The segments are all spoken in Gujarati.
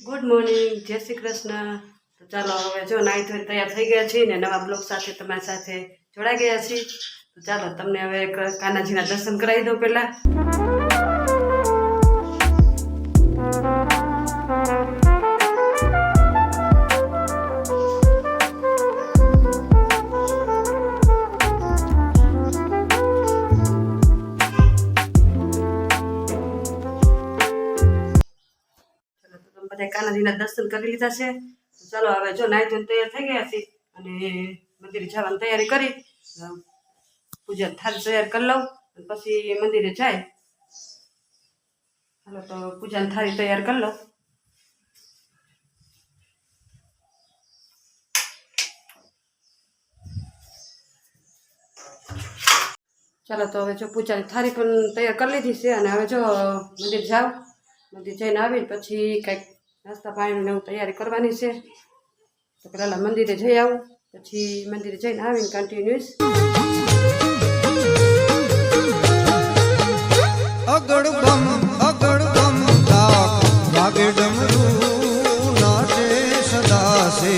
ગુડ મોર્નિંગ જય શ્રી કૃષ્ણ. તો ચાલો હવે જો નાહી ધોઈ તૈયાર થઈ ગયા છીએ ને નવા બ્લોગ સાથે તમારી સાથે જોડાઈ ગયા છીએ. તો ચાલો તમને હવે કાનાજીના દર્શન કરાવી દઉં પહેલાં. તો કાનાજીના દર્શન કરી લીધા છે. ચાલો હવે જો નાહી ધોઈને તૈયાર થઈ ગયા છીએ અને મંદિરે જવાની તૈયારી કરી. પૂજા થાળ તૈયાર કરી લઉં પછી મંદિરે જાય. હાલો, તો પૂજાની થાળી તૈયાર કરી લઉં. ચાલો, તો હવે જો પૂજાની થાળી પણ તૈયાર કરી લીધી છે અને હવે જો મંદિર જાઓ મંદિર જઈને આવીને પછી કંઈક નાસ્તા પાણીને એવું તૈયારી કરવાની છે. તો પહેલાં મંદિરે જઈ આવું. પછી મંદિરે જઈને આવીને કન્ટિન્યુઅસ અગડ બમ અગડ વાગે ડમરું નાચે સદા સે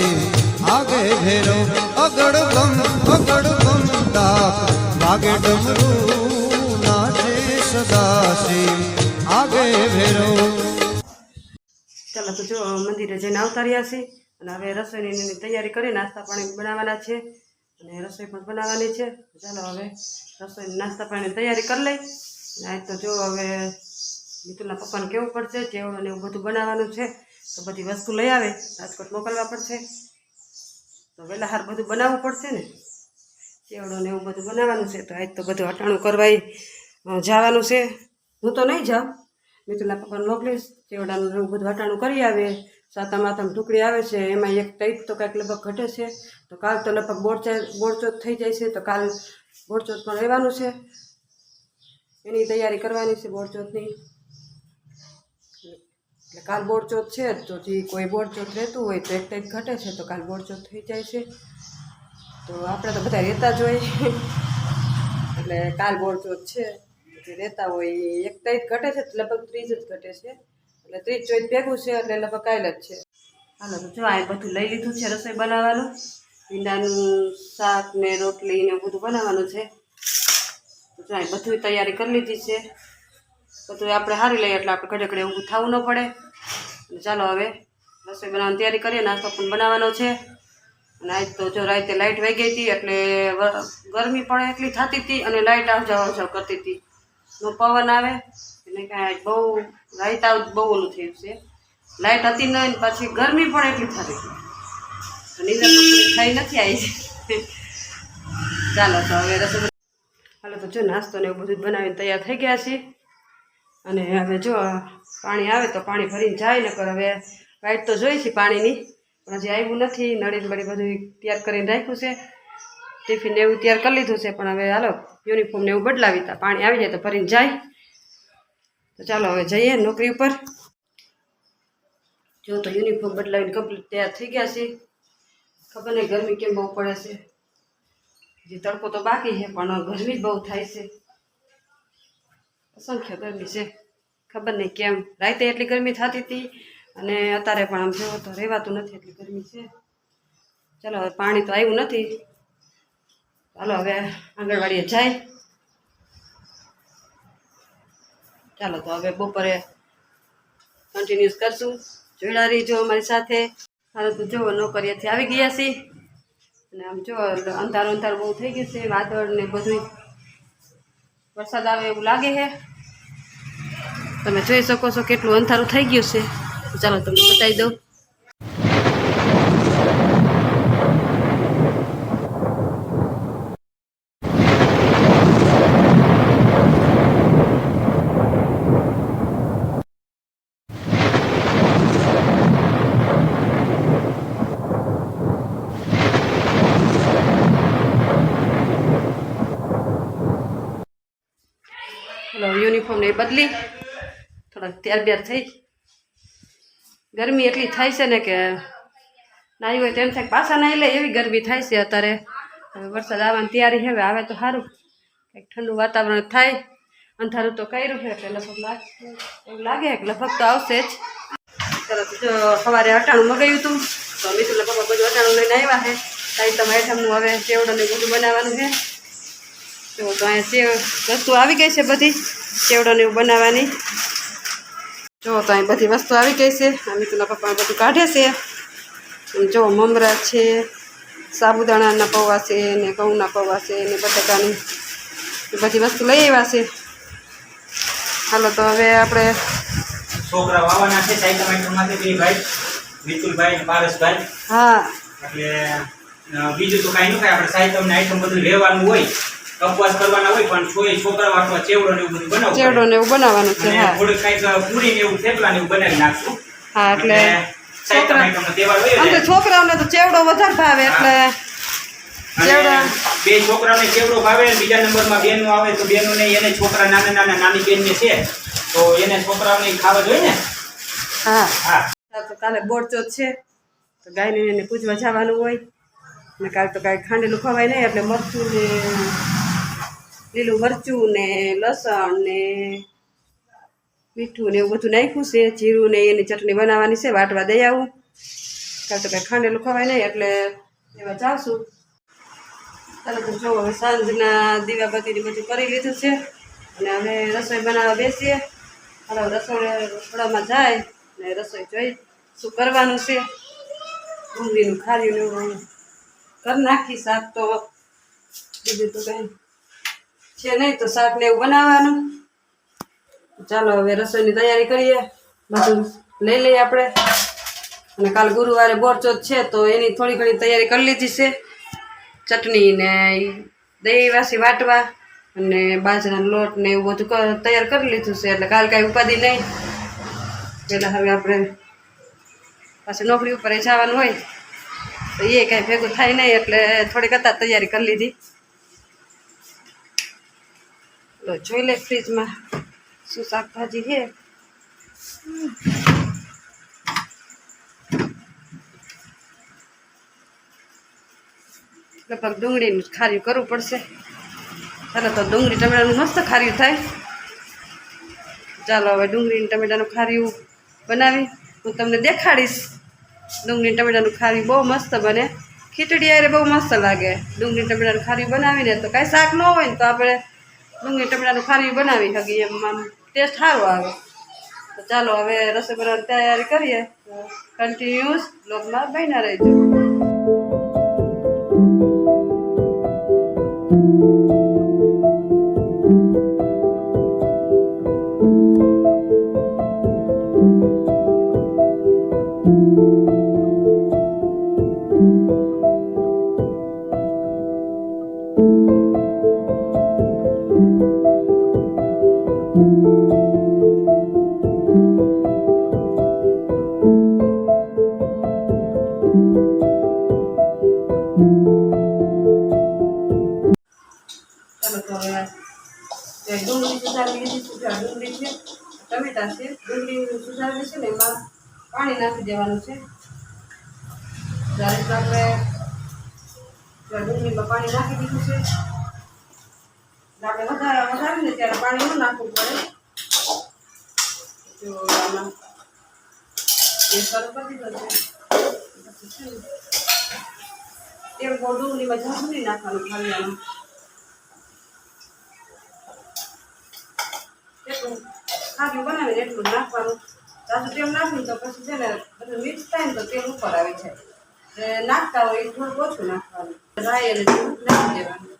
આગે ભેરો અગડ બમ અગડ બમ ડાક વાગે ડમરું નાચે સદા સે આગે ભેરો ચાલો તો જો મંદિરે જઈને આવતા રહ્યા છીએ. અને હવે રસોઈની તૈયારી કરી, નાસ્તા પાણી બનાવવાના છે. અને રસોઈ પણ બનાવવાની છે. ચાલો હવે રસોઈ નાસ્તા પાણીની તૈયારી કરી લઈ. અને તો જો હવે મિતુલના પપ્પાને કેવું પડશે, જેવું અને એવું બધું બનાવવાનું છે, તો બધી વસ્તુ લઈ આવે, રાજકોટ મોકલવા પડશે. તો વહેલા હાર બધું બનાવવું પડશે ને. ચેવડો ને એવું બધું બનાવવાનું છે, તો આજ તો બધું અટાણું કરવાય જવાનું છે. હું તો નહીં જાઉં. મિતુલના પપ્પાને મોકલીશ, ચેવડાનું બધું અટાણું કરી આવે. સાતા માતામાં ટુકડી આવે છે, એમાં એક ટાઈપ તો કાંઈક લગભગ ઘટે છે. તો કાલ તો લગભગ બોરચા બોરચોથ થઈ જાય છે, તો કાલ બોરચોથમાં રહેવાનું છે. એની તૈયારી કરવાની છે બોરચોથની એટલે કાલ બોરચોથ છે, તો જે કોઈ બોરચોથ રહેતું હોય તો એક ટાઈપ ઘટે છે, તો કાલ બોરચોથ થઈ જાય છે. તો આપણે તો બધા રહેતા જ હોય. એટલે કાલ બોરચોથ છે. રહેતા હોય એ એક તારીખ ઘટે છે, લગભગ ત્રીજ જ ઘટે છે. એટલે ત્રીજ ચોઈસ ભેગું છે એટલે લગભગ કાયલ જ છે. હાલો, તો જો આ બધું લઈ લીધું છે રસોઈ બનાવવાનું. ભીંડાનું શાક ને રોટલી ને બધું બનાવવાનું છે. તો જો આ બધું તૈયારી કરી લીધી છે. બધું આપણે હારી લઈએ એટલે આપણે ઘડે ઘડે ઊભું થવું ન પડે. ચાલો હવે રસોઈ બનાવવાની તૈયારી કરીએ, નાસ્તો પણ બનાવવાનો છે. અને આજ તો જો રાતે લાઇટ વહી ગઈ હતી એટલે ગરમી પણ એટલી થતી હતી અને લાઇટ આવ જાવ જાવ કરતી હતી. નો પવન આવે એટલે કાંઈ બહુ લાઇટ આવ બહુ ઓલું થયું છે. લાઇટ હતી ને પછી ગરમી પણ એટલી થતી નીંદર થઈ નથી આવી. ચાલો, તો હવે રસોઈ હાલો, તો જો નાસ્તો ને એવું બધું બનાવીને તૈયાર થઈ ગયા છે અને હવે જો પાણી આવે તો પાણી ભરીને જાય ને કર હવે લાઇટ તો જોઈ છે પાણીની. પણ હજી આવ્યું નથી નળી બળી બધું તૈયાર કરીને રાખ્યું છે. ટિફિન એવું તૈયાર કરી લીધું છે, પણ હવે હાલો યુનિફોર્મ ને એવું બદલાવી હતા પાણી આવી જાય તો ભરીને જાય. તો ચાલો હવે જઈએ નોકરી ઉપર. જો તો યુનિફોર્મ બદલાવીને કમ્પ્લીટ તૈયાર થઈ ગયા છે. ખબર નહીં ગરમી કેમ બહુ પડે છે. હજી તડકો તો બાકી છે, પણ ગરમી જ બહુ થાય છે. અસંખ્ય ગરમી છે. ખબર નહીં કેમ. રાતે એટલી ગરમી થતી હતી અને અત્યારે પણ આમ જોવો તો રહેવાતું નથી એટલી ગરમી છે. ચાલો હવે પાણી તો આવ્યું નથી. ચાલો હવે આંગણવાડીએ જાય. ચાલો તો હવે બપોરે કન્ટિન્યુસ કરશું. જોડા રહીજો અમારી સાથે. હાલો તો જુઓ નોકરીએથી આવી ગયા છીએ. અને આમ જો અંધારું અંધારું બહુ થઈ ગયું છે, વાદળ ને બધું વરસાદ આવે એવું લાગે છે. તમે જોઈ શકો છો કેટલું અંધારું થઈ ગયું છે. ચાલો તમને બતાવી દઉં. ચલો યુનિફોર્મ ને બદલી. થોડાક ત્યાર બ્યાર થઈ. ગરમી એટલી થાય છે ને કે નાહી હોય તો એમ થાય. પાછા નાહી લે એવી ગરમી થાય છે અત્યારે. હવે વરસાદ આવવાની તૈયારી હવે આવે તો સારું. કંઈક ઠંડુ વાતાવરણ થાય. અંધારું તો કર્યું છે, એટલે લગભગ લાગે, એવું લાગે કે લગભગ તો આવશે જ. જો સવારે અટાણું મગાવ્યું હતું. તો મિતુલના લગભગ બધું અટાણું લઈને આવ્યા છે. તાઈ તમે આઈટમનું હવે ચેવડો ને બધું બનાવવાનું છે. તો અહીંયા સેવ વસ્તુ આવી ગઈ છે બધી ચેવડોને એવું બનાવવાની. જો તો અહીં બધી વસ્તુ આવી ગઈ છે. આ મિતુલના પપ્પા બધું કાઢે છે. જો મમરા છે સાબુદાણાના પૌવા છે ને ઘઉંના પૌવા છે ને બટાકાની બધી વસ્તુ લઈ આવ્યા છે. હાલો તો હવે આપણે છોકરા વાવાના છે સાઈ ટમાટરમાંથી બે ભાઈ વિપુલભાઈ અને પારસભાઈ. હા. એટલે બીજું તો કાંઈ ન કાંઈ આપણે સાહેબ તમને આઈટમ બધું લેવાનું હોય કપવાસ કરવાના હોય પણ છોય છોકરા વાટવા ચેવડો ને એવું બધું બનાવવું ચેવડો ને એવું બનાવવાનું છે હા. થોડુંક કાંઈક પૂરી ને એવું થેપલા ને એવું બનાવી નાખશું. હા એટલે છોકરા- ને છોકરાઓને તો ચેવડો વધારે ભાવે એટલે. બે છોકરાને ચેવડો ભાવે બીજા નંબરમાં બેનો આવે તો બેનોને એને છોકરા નાના નાના નાની બેનને છે તો એને છોકરાઓને ખાવા જોઈએ ને? હા. હા. હા, તો કાલે બોરચોત છે તો ગાયને એને પૂજવા જવાનું હોય. ને કાલે તો કાંઈ ખાંડેલું ખવાય નહીં એટલે મરચું ને લીલું મરચું ને લસણ ને મીઠું ને એવું બધું નાખ્યું છે, જીરું ને એની ચટણી બનાવવાની છે, વાટવા દઈ આવું. કાલે તો કાંઈ ખાંડેલું ખવાય નહીં, એટલે એવા ચાલો તો જો હવે સાંજના દીવાબત્તીને બધું કરી લીધું છે, અને હવે રસોઈ બનાવવા બેસીએ. હાલો, રસોઈ રસોડામાં જાય, ને રસોઈ જોઈ શું કરવાનું છે. ડુંગળીનું ખાર્યું ને એવું કરી નાખી શાક તો બીજું તો કંઈ છે નહીં તો શાક ને એવું બનાવવાનું. ચાલો હવે રસોઈની તૈયારી કરીએ. બધું લઈ લઈએ આપણે. અને કાલ ગુરુવારે બોરચોથ છે તો એની થોડી ઘણી તૈયારી કરી લીધી છે. ચટણી ને દહીવાસી દહીં વાસી વાટવા અને બાજરાનો લોટ ને એવું બધું તૈયાર કરી લીધું છે. એટલે કાલ કાંઈ ઉપાધિ નહીં. પહેલાં હવે આપણે પાછી નોકરી ઉપર જવાનું હોય. તો એ કાંઈ ભેગું થાય નહીં એટલે થોડીક હતા તૈયારી કરી લીધી. લો, જોઈ લે ફ્રીજમાં શું શાકભાજી છે? લગભગ ડુંગળીનું ખાર્યું કરવું પડશે. ચાલો તો ડુંગળી ટમેટાનું મસ્ત ખાર્યું થાય. ચાલો હવે ડુંગળી ટમેટાનું ખાર્યું બનાવી. હું તમને દેખાડીશ. ડુંગળી ટમેટાનું ખાર્યું બહુ મસ્ત બને. ખીચડી અરે બહુ મસ્ત લાગે. ડુંગળી ટમેટાનું ખાર્યું બનાવીને તો કાંઈ શાક ન હોય ને તો આપણે ડુંગળી ટમેટાનું ખારી બનાવી શકીએ એમ, આમ ટેસ્ટ સારો આવે. તો ચાલો હવે રસોઈ બનાવવાની તૈયારી કરીએ. કન્ટિન્યુઅસ બ્લોગમાં બન્યા thank ચાલો ડુંગળી સુધારી લીધી સુધાર ડુંગળી છે, ટમેટા છે, ડુંગળી સુધારેલી છે ને એમાં પાણી નાખી દેવાનું છે. જ્યારે આપણે ડુંગળીમાં પાણી નાખી દીધું છે આપણે વધારે વધારીને ત્યારે પાણી ન નાખવું પડે. જો આમાં એ શરૂ ને નહીં નાખવાનું ખાલી એટલું ખાધું બનાવીને એટલું નાખવાનું. તાજું તેલ નાખ્યું તો પછી છે ને બધું મિક્સ થાય ને તો તેલ ઉપર આવી જાય એટલે નાખતા હોય થોડું ઓછું નાખવાનું. રાઈ અને જીરું નાખી દેવાનું.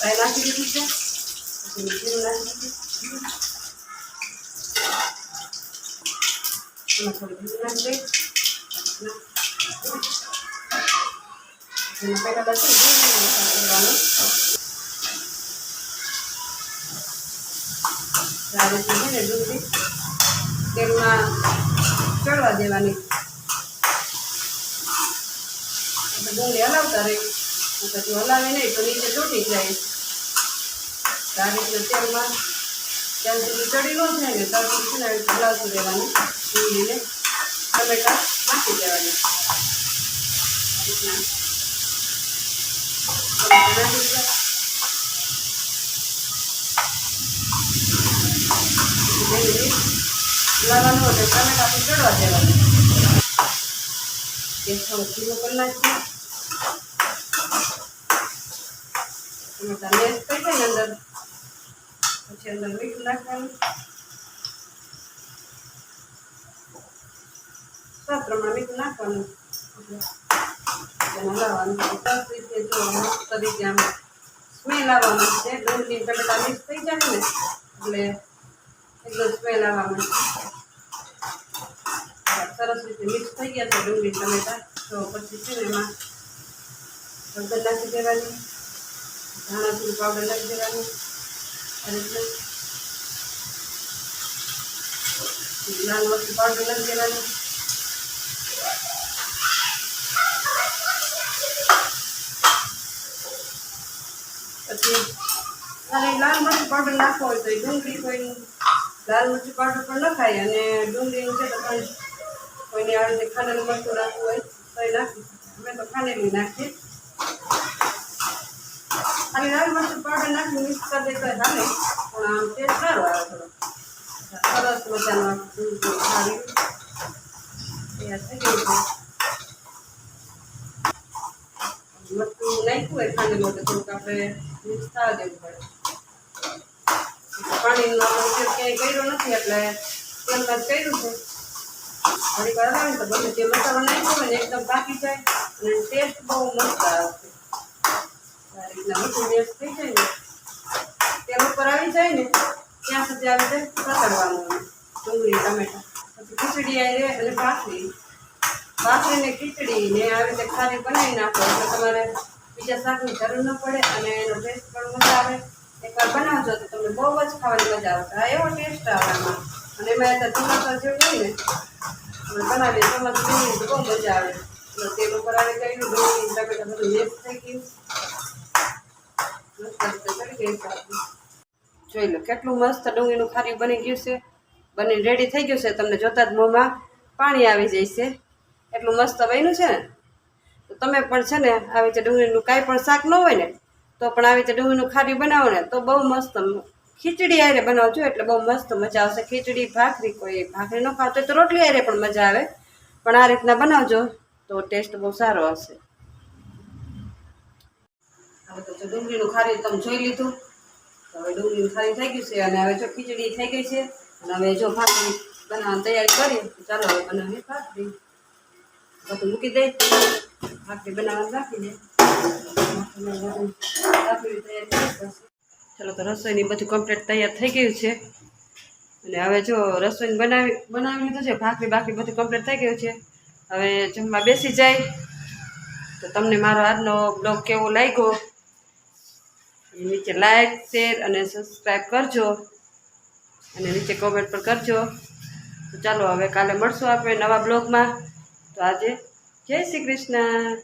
રાઈ નાખી દીધું છે. પહેલાં બધું દેવાનું છે ને ડુંગળી, તેલમાં ચડવા દેવાની. એટલે ડુંગળી હલાવતા રહી પછી હલાવે નહીં તો નીચે તૂટી જાય. આ રીતના તેલમાં ત્યાં સુધી ચડી ન છે ને ત્યાં સુધી છે ને હલાવતું રહેવાનું. ડુંગળીને ટમેટા નાખી દેવાની. આ રીતના ટમેટા નાખી દીધા ડુંગળી લાવવાનું એટલે ટમેટાથી ચડવા દેવાનું ગેસ થોડો ધીમો કરી નાખીએ ટમેટા મેશ થઈ જાય ને અંદર પછી અંદર મીઠું નાખવાનું સ્વાદ પ્રમાણે મીઠું નાખવાનું હલાવવાનું સરસ રીતે જો આમ સ્મેલ આવવાનું છે. ડુંગળી ટમેટા મિક્સ થઈ જાય ને એટલે સરસ રીતે મિક્સ થઈ ગયા છે ડુંગળી, ટમેટા. તો પછી છે ને એમાં હળદર નાખી દેવાની, ધાણા જીરું પાવડર નાખી દેવાનું, અને લાલ મરચું પાવડર નાખી દેવાનું. પછી અને લાલ મરચું પાવડર નાખવો હોય તો ડુંગળી કોઈ લાલ મરચું પાવડર પણ નખાય અને ડુંગળીનું છે તો પણ કોઈને આવી રીતે ખાંડેલું મરચું નાખવું હોય તો એ નાખી અમે તો ખાંડેલું નાખીએ. ખાલી લાલ મરચું પાવડર નાખી મિક્સ કરી દે તો હાલે. પણ આમ ટેસ્ટ સારો આવે થોડો. સરસ મજાનો ડુંગળી સારી તૈયાર થઈ નાખ્યું હોય ખાંડેલું તો થોડુંક આપણે મિક્સ થવા દેવું પડે. પાણીનો ઉપયોગ ક્યાંય કર્યો નથી, એટલે તેલકાજ કર્યું છે. ઘણી વાર આવે તો ગમે તે મસાલો નાખ્યો હોય ને એકદમ પાકી જાય અને ટેસ્ટ બહુ મસ્ત આવે આ રીતના થઈ જાય ને, તેલ ઉપર આવી જાય ને, ત્યાં સુધી આવી જાય પકડવાનું ડુંગળી, ટમેટા, પછી ખીચડી આવી રહે અને ભાખરી. ભાખરી ને ખીચડી ને આવી રીતે ખારી બનાવી નાખો, એટલે તમારે બીજા શાકની જરૂર ન પડે અને એનો ટેસ્ટ પણ મજા આવે. એકવાર બનાવજો તો તમને બહુ જ ખાવાની મજા આવશે. આ એવો ટેસ્ટ આવે આમાં. અને એમાં તો ટમાટર જેવું હોય ને બનાવીએ, ટમાટર જેવી તો બહુ મજા આવે. તેલ ઉપર આવી ગયું ડુંગળી બધું મિક્સ થઈ ગયું. મસ્ત કરી દઈશું જોઈ લો, કેટલું મસ્ત ડુંગળીનું ખારી બની ગયું છે. બની રેડી થઈ ગયું છે. તમને જોતા જ મોંમાં પાણી આવી જાય છે. એટલું મસ્ત બન્યું છે ને? તો તમે પણ છે ને, આવી રીતે ડુંગળીનું કાંઈ પણ શાક ન હોય ને તો પણ આવી રીતે ડુંગળીનું ખારી બનાવો ને તો બહુ મસ્ત ખીચડી આરે બનાવજો એટલે બહુ મસ્ત મજા આવશે. ખીચડી, ભાખરી કોઈ ભાખરી ન ખાતો તો રોટલી આરે પણ મજા આવે. પણ આ રીતના બનાવજો તો ટેસ્ટ બહુ સારો આવશે. હવે તો ડુંગળીનું ખારી તમે જોઈ લીધું. હવે ડુંગળીનું ખારી થઈ ગયું છે અને હવે જો ખીચડી થઈ ગઈ છે. અને હવે જો ભાખરી બનાવવાની તૈયારી કરીએ ચાલો હવે બનાવીએ ભાખરી. બધું મૂકી દઈ ભાખરી બનાવવાનું રાખી દે. ચાલો તો રસોઈની બધું કમ્પ્લીટ તૈયાર થઈ ગયું છે. અને હવે જો રસોઈ બનાવી બનાવી લીધું છે, ભાખરી બાકી બધું કમ્પ્લીટ થઈ ગયું છે. હવે જમવા બેસી જાય. તો તમને મારો આજનો બ્લોગ કેવો લાગ્યો? નીચે લાઈક શેર અને સબસ્ક્રાઈબ કરજો. અને નીચે કોમેન્ટ પણ કરજો. ચાલો હવે કાલે મળશું આપણે નવા બ્લોગમાં તો આજે જય શ્રી કૃષ્ણ.